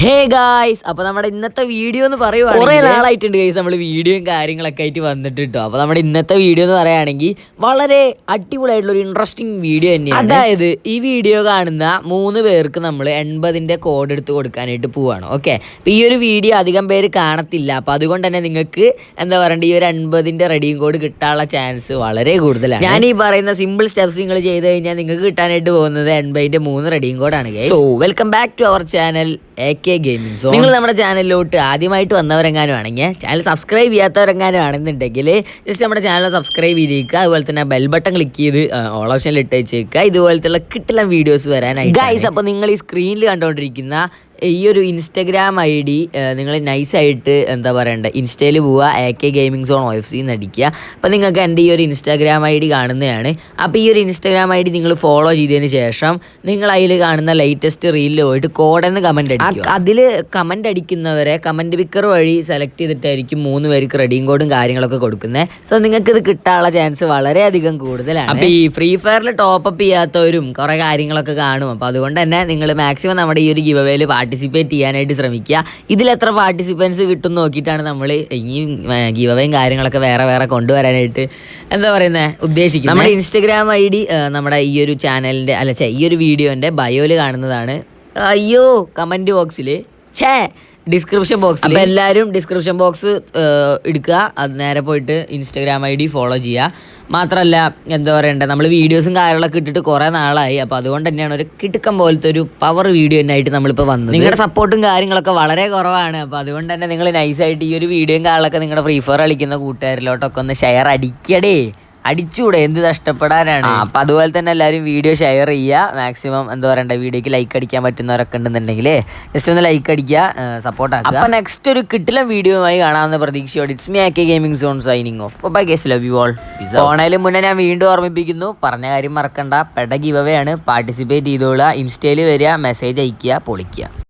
Hey guys അപ്പൊ നമ്മുടെ ഇന്നത്തെ വീഡിയോ എന്ന് പറയുവാണെങ്കിൽ കുറെ നാളായിട്ടുണ്ട് ഗൈസ് നമ്മൾ വീഡിയോയും കാര്യങ്ങളൊക്കെ ആയിട്ട് വന്നിട്ട് കേട്ടോ അപ്പൊ നമ്മുടെ ഇന്നത്തെ വീഡിയോ എന്ന് പറയുകയാണെങ്കിൽ വളരെ അടിപൊളിയായിട്ടുള്ള ഒരു ഇൻട്രസ്റ്റിംഗ് വീഡിയോ തന്നെയാണ്. അതായത് ഈ വീഡിയോ കാണുന്ന മൂന്ന് പേർക്ക് നമ്മൾ എൺപതിന്റെ കോഡ് എടുത്ത് കൊടുക്കാനായിട്ട് പോവാണ്. ഓക്കെ അപ്പൊ ഈ ഒരു വീഡിയോ അധികം പേര് കാണത്തില്ല. അപ്പൊ അതുകൊണ്ട് തന്നെ നിങ്ങൾക്ക് എന്താ പറയണ്ട ഈ ഒരു എൺപതിന്റെ റെഡിയും കോഡ് കിട്ടാനുള്ള ചാൻസ് വളരെ കൂടുതലാണ്. ഞാൻ ഈ പറയുന്ന സിമ്പിൾ സ്റ്റെപ്സ് നിങ്ങൾ ചെയ്ത് കഴിഞ്ഞാൽ നിങ്ങൾക്ക് കിട്ടാനായിട്ട് പോകുന്നത് എൺപതിന്റെ മൂന്ന് റെഡിയും കോഡാണ് so welcome back to our channel A K gaming so നിങ്ങൾ നമ്മുടെ ചാനലിലോട്ട് ആദ്യമായിട്ട് വന്നവരെങ്ങാനും ആണെങ്കിൽ ചാനൽ സബ്സ്ക്രൈബ് ചെയ്യാത്തവരെങ്ങാനും ആണെന്നുണ്ടെങ്കിൽ ജസ്റ്റ് നമ്മുടെ ചാനൽ സബ്സ്ക്രൈബ് ചെയ്തേക്കുക. അതുപോലെ തന്നെ ബെൽ ബട്ടൺ ക്ലിക്ക് ചെയ്ത് ഓൾ ഓപ്ഷനിൽ ഇട്ട് വെച്ചേക്കുക ഇതുപോലത്തെ കിട്ടുന്ന വീഡിയോസ് വരാനായിട്ട് ഗൈസ് അപ്പോൾ നിങ്ങൾ ഈ സ്ക്രീനിൽ കണ്ടുകൊണ്ടിരിക്കുന്ന ഈ ഒരു ഇൻസ്റ്റഗ്രാം ഐ ഡി നിങ്ങൾ നൈസായിട്ട് എന്താ പറയണ്ടേ ഇൻസ്റ്റയിൽ പോവുക A K gaming zone O F C എന്ന് അടിക്കുക. അപ്പോൾ നിങ്ങൾക്ക് എന്റെ ഈ ഒരു ഇൻസ്റ്റാഗ്രാം ഐ ഡി കാണുന്നതാണ്. അപ്പോൾ ഈ ഒരു ഇൻസ്റ്റാഗ്രാം ഐ ഡി നിങ്ങൾ ഫോളോ ചെയ്തതിന് ശേഷം നിങ്ങൾ അതിൽ കാണുന്ന ലേറ്റസ്റ്റ് റീലിൽ പോയിട്ട് കോഡെന്ന് കമന്റ് അടിക്കുക. അതിൽ കമന്റ് അടിക്കുന്നവരെ കമന്റ് പിക്കർ വഴി സെലക്ട് ചെയ്തിട്ടായിരിക്കും മൂന്ന് പേർക്ക് റെഡിയും കോഡും കാര്യങ്ങളൊക്കെ കൊടുക്കുന്നത് സോ നിങ്ങൾക്ക് ഇത് കിട്ടാനുള്ള ചാൻസ് വളരെയധികം കൂടുതലാണ്. അപ്പോൾ ഈ ഫ്രീ ഫയറിൽ ടോപ്പ് അപ്പ് ചെയ്യാത്തവരും കുറേ കാര്യങ്ങളൊക്കെ കാണും. അപ്പോൾ അതുകൊണ്ട് തന്നെ നിങ്ങൾ മാക്സിമം നമ്മുടെ ഈ ഒരു ഗിവ് അവേയിൽ പാർട്ടിസിപ്പേറ്റ് ചെയ്യാനായിട്ട് ശ്രമിക്കുക. ഇതിൽ എത്ര പാർട്ടിസിപ്പൻസ് കിട്ടും നോക്കിയിട്ടാണ് നമ്മൾ ഇനി ഗിവ് കാര്യങ്ങളൊക്കെ വേറെ വേറെ കൊണ്ടുവരാനായിട്ട് എന്താ പറയുന്നത് ഉദ്ദേശിക്കുന്നത്. നമ്മുടെ ഇൻസ്റ്റഗ്രാം ഐ ഡി നമ്മുടെ ഈ ഒരു ചാനലിന്റെ അല്ല ഈ ഒരു വീഡിയോന്റെ ബയോയിൽ കാണുന്നതാണ്. അയ്യോ കമന്റ് ബോക്സിൽ ഛേ ഡിസ്ക്രിപ്ഷൻ ബോക്സ് അപ്പോൾ എല്ലാവരും ഡിസ്ക്രിപ്ഷൻ ബോക്സ് എടുക്കുക അത് നേരെ പോയിട്ട് ഇൻസ്റ്റാഗ്രാം ഐ ഡി ഫോളോ ചെയ്യുക മാത്രമല്ല എന്താ പറയണ്ടേ നമ്മൾ വീഡിയോസും കാര്യങ്ങളൊക്കെ ഇട്ടിട്ട് കുറേ നാളായി. അപ്പോൾ അതുകൊണ്ട് തന്നെയാണ് ഒരു കിടുക്കം പോലത്തെ ഒരു പവർ വീഡിയോ തന്നെയായിട്ട് നമ്മളിപ്പോൾ വന്നത്. നിങ്ങളുടെ സപ്പോർട്ടും കാര്യങ്ങളൊക്കെ വളരെ കുറവാണ്. അപ്പോൾ അതുകൊണ്ട് തന്നെ നിങ്ങൾ നൈസായിട്ട് ഈ ഒരു വീഡിയോയും കാര്യങ്ങളൊക്കെ നിങ്ങളുടെ ഫ്രീ ഫയർ കളിക്കുന്ന കൂട്ടുകാരിലോട്ടൊക്കെ ഒന്ന് ഷെയർ അടിക്കടേ. അടിച്ചുകൂടെ എന്ത് നഷ്ടപ്പെടാനാണ്? അപ്പൊ അതുപോലെ തന്നെ എല്ലാവരും വീഡിയോ ഷെയർ ചെയ്യുക. മാക്സിമം എന്താ പറയണ്ട വീഡിയോക്ക് ലൈക്ക് അടിക്കാൻ പറ്റുന്നവരൊക്കെ ഉണ്ടെന്നുണ്ടെങ്കിൽ ജസ്റ്റ് ഒന്ന് ലൈക്ക് അടിക്കുക സപ്പോർട്ട് ആക്കുക. അപ്പൊ നെക്സ്റ്റ് ഒരു കിട്ടിലും വീഡിയോയുമായി കാണാമെന്ന പ്രതീക്ഷയോട് it's me Akki gaming zone signing off bye guys love you all ഓണയിലും മുന്നേ ഞാൻ വീണ്ടും ഓർമ്മിപ്പിക്കുന്നു. പറഞ്ഞ കാര്യം മറക്കണ്ട. പെട ഗിവ് ആണ്. പാർട്ടിസിപ്പേറ്റ് ചെയ്തോളുക. ഇൻസ്റ്റയിൽ വരിക. മെസ്സേജ് അയക്കുക. പൊളിക്കുക.